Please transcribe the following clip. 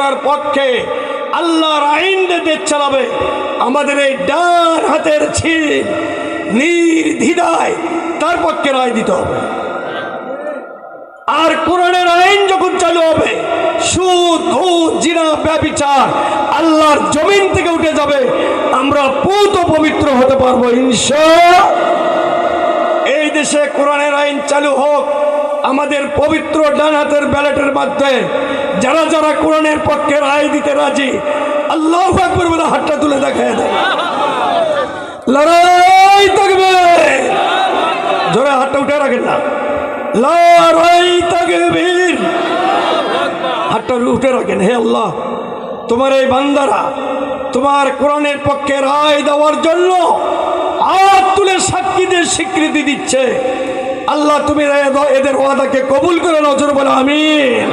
পক্ষে আল্লাহর আইন দেশ চালাবে। আমাদের এই ডান হাতের ছিল নির্দ্বিধায় তার পক্ষে রায় দিতে হবে। আর কোরআনের আইন যখন চালু হবে, সুদ, ঘুষ, জিনা, ব্যবিচার আল্লাহর জমিন থেকে উঠে যাবে। আমরা পুত পবিত্র হতে পারব, ইনশা এই দেশে কোরআনের আইন চালু হোক আমাদের পবিত্র ডান হাতের ব্যালেটের মাধ্যমে যারা যারা কোরআনের পক্ষে রায় দিতে রাজি, আল্লাহ হাতটা তুলে দেয়। লড়াই থাকবে। জোরে হাতটা উঠে রাখেন না। লড়াই তাকবীর হাতটা উঠে রাখেন, হে আল্লাহ, তোমার এই বান্দারা তোমার কোরআনের পক্ষে রায় দেওয়ার জন্য হাত তুলে সাক্ষীদের স্বীকৃতি দিচ্ছে। আল্লাহ তুমি এদের ওয়াদাকে কবুল করে নজর বলে আমিন।